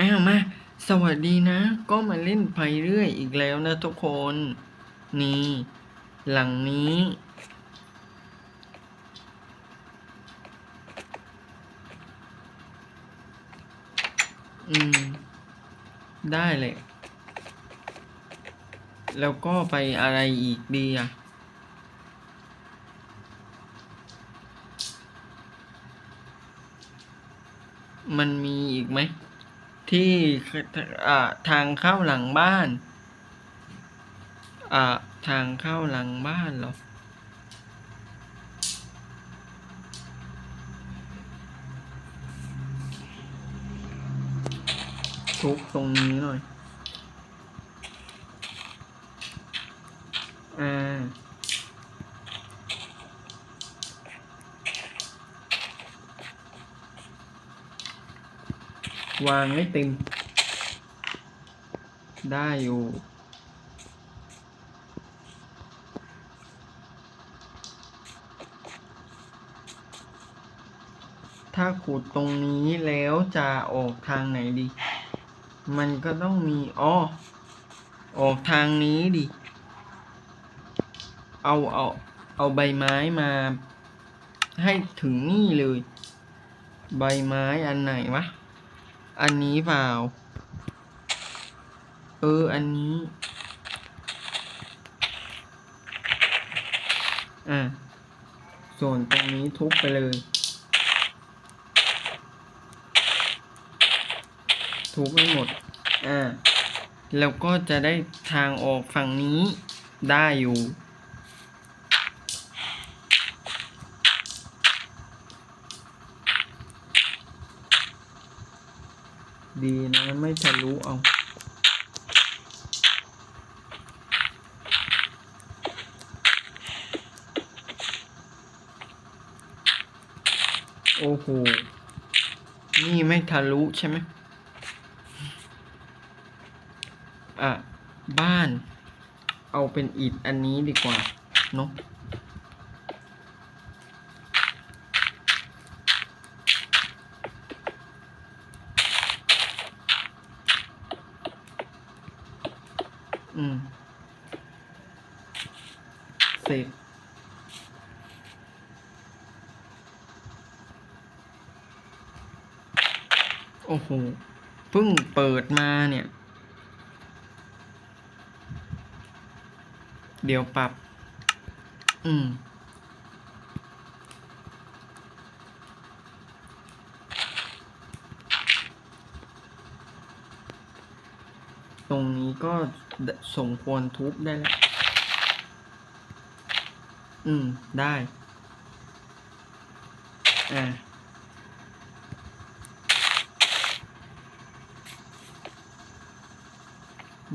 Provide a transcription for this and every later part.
อ้าวมา สวัสดีนะ ก็มาเล่นไปเรื่อยอีกแล้วนะทุกคน นี่ หลังนี้ อืม ได้เลย แล้วก็ไปอะไรอีกดีอะมันมีอีกไหม ที่ทางเข้าหลังบ้านาทางเข้าหลังบ้านหรอทุบตรงนี้หน่อยอ่า วางให้เต็ม ได้อยู่ถ้าขุดตรงนี้แล้วจะออกทางไหนดี มันก็ต้องมีอ๋อออกทางนี้ดิ เอาเอาเอาใบไม้มา ให้ถึงนี่เลย ใบไม้อันไหนวะ อันนี้เปล่า เออ อันนี้ อะ ส่วนตรงนี้ทุบไปเลย ทุบให้หมด อ่า แล้วก็จะได้ทางออกฝั่งนี้ได้อยู่ ดีนะไม่ทะลุเอาโอ้โห นี่ไม่ทะลุใช่ไหม อะ บ้าน เอาเป็นอิฐอันนี้ดีกว่า เนอะ อืมเสร็จโอ้โหเพิ่งเปิดมาเนี่ย เดี๋ยวปรับ อืม ตรงนี้ก็สมควรทุบได้แล้วอืม ได้ อ่า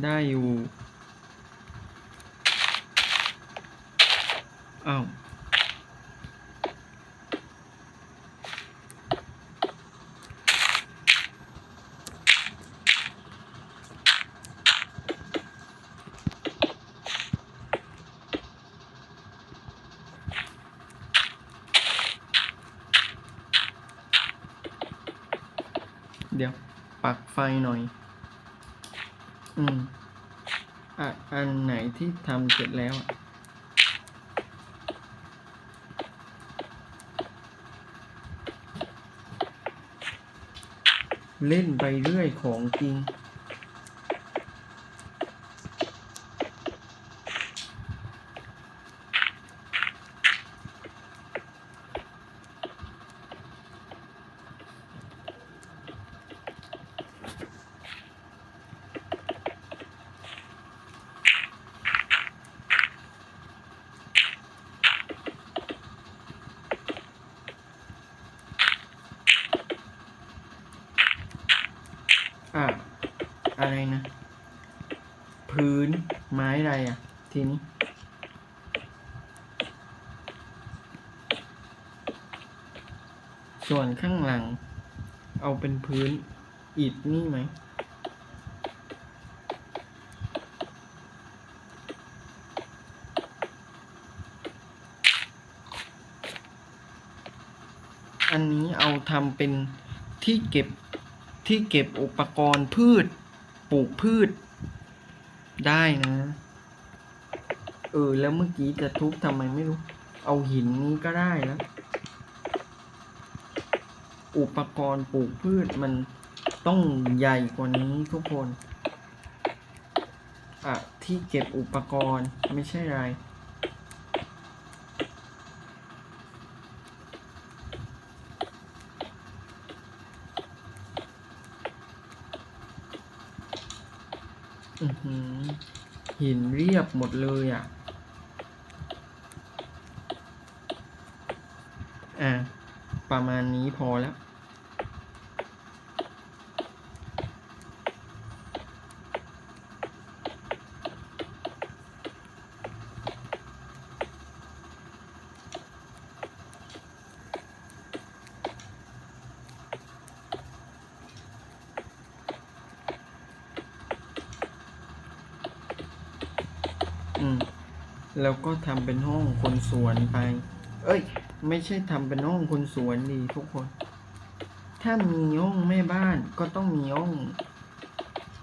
ได้อยู่ อ้าว เดี๋ยวปักไฟหน่อย อืมอะอันไหนที่ทำเสร็จแล้วอะเล่นไปเรื่อยของจริง อะอะไรนะ พื้นไม้อะไรอะ ทีนี้ ส่วนข้างหลัง เอาเป็นพื้นอิฐนี่ไหมอันนี้เอาทำเป็นที่เก็บ ที่เก็บอุปกรณ์พืช ปลูกพืช ได้นะ เออ แล้วเมื่อกี้จะทุบทำไมไม่รู้ เอาหินนี้ก็ได้แล้ว อุปกรณ์ปลูกพืชมันต้องใหญ่กว่านี้ทุกคน อะ ที่เก็บอุปกรณ์ไม่ใช่ไร หินเรียบหมดเลยอะ อะ ประมาณนี้พอแล้ว แล้วก็ทำเป็นห้องคนสวนไป เอ้ย ไม่ใช่ทำเป็นห้องคนสวนดีทุกคน ถ้ามีห้องแม่บ้านก็ต้องมีห้อง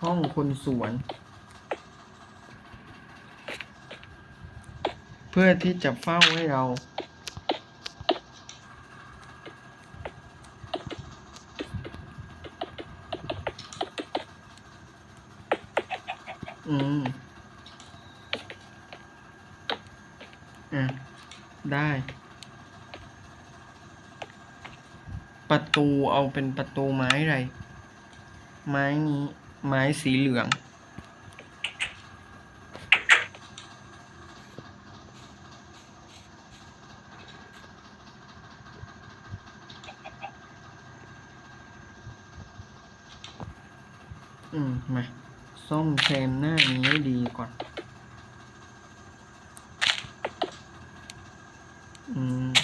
ห้องคนสวน เพื่อที่จะเฝ้าให้เรา อืม อะ ได้ ประตูเอาเป็นประตูไม้อะไร ไม้นี้ ไม้สีเหลือง อืม มาซ่อมแซมหน้านี้ให้ดีก่อน อืม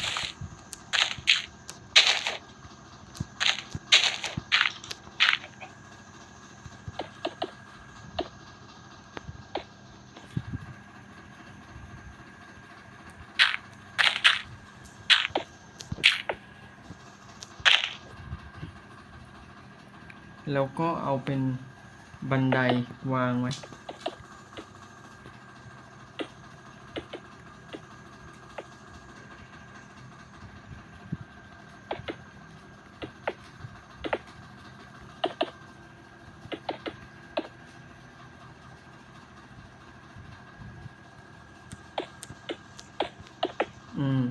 แล้วก็เอาเป็นบันไดวางไว้ อืม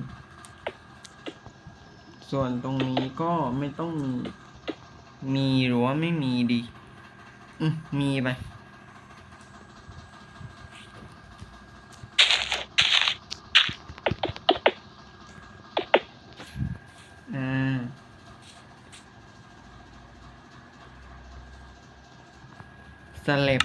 ส่วนตรงนี้ก็ไม่ต้องมี มีหรือว่าไม่มีดีอืมมีไปอ่าสเล็บ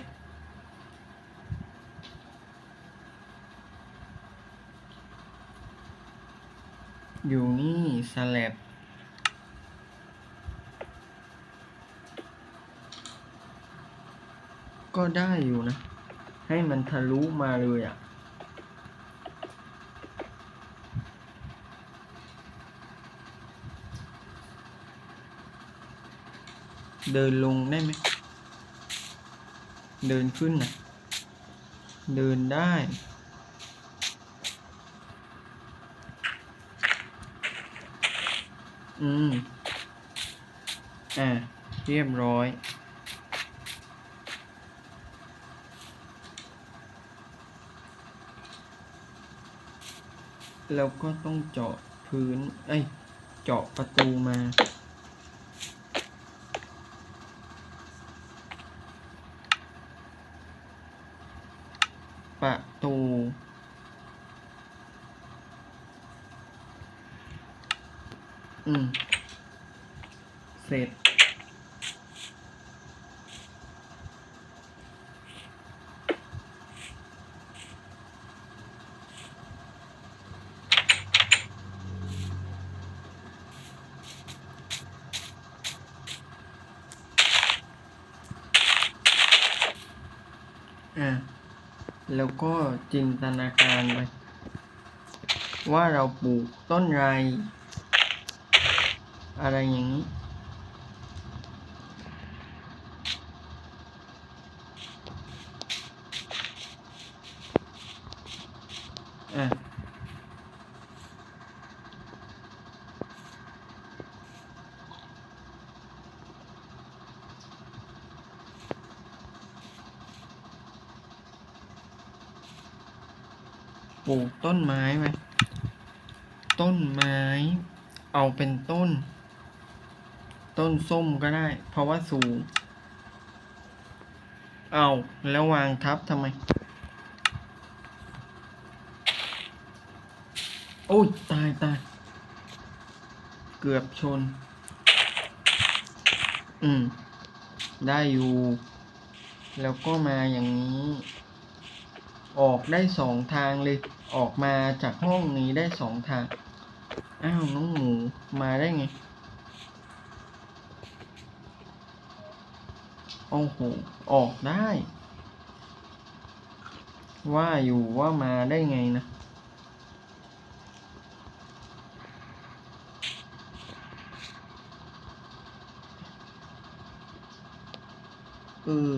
อยู่นี่สแลบ ก็ได้อยู่นะ ให้มันทะลุมาเลยอะ เดินลงได้ไหม เดินขึ้นนะเดินได้อืม อ่า เรียบร้อย แล้วก็ต้องเจาะพื้น เอ้ย เจาะประตูมาประตู อืม เสร็จ อะแล้วก็จินตนาการไปว่าเราปลูกต้นไรอะไรอย่างนี้ ปลูกต้นไม้ไหมต้นไม้ เอาเป็นต้น ต้นส้มก็ได้ เพราะว่าสูง เอาแล้ววางทับทำไม โอ้ยตายตายเกือบชน อืม ได้อยู่ แล้วก็มาอย่างนี้ ออกได้สองทางเลย ออกมาจากห้องนี้ได้สองทาง อ้าว น้องหมูมาได้ไง โอ้โห ออกได้ ว่าอยู่ว่ามาได้ไงนะเออ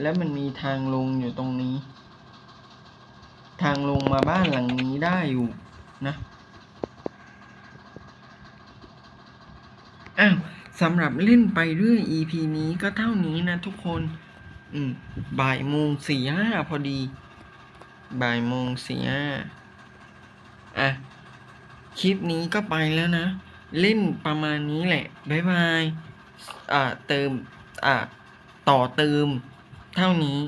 แล้วมันมีทางลงอยู่ตรงนี้ ทางลงมาบ้านหลังนี้ได้อยู่นะอ้าวสำหรับเล่นไปเรื่อย EP นี้ก็เท่านี้นะทุกคน อืมบ่ายโมงสี่ห้าพอดี บ่ายโมงสี่ห้าอะ คลิปนี้ก็ไปแล้วนะ เล่นประมาณนี้แหละ บ๊ายบาย อ่าเติม อ่าต่อเติม เท่านี้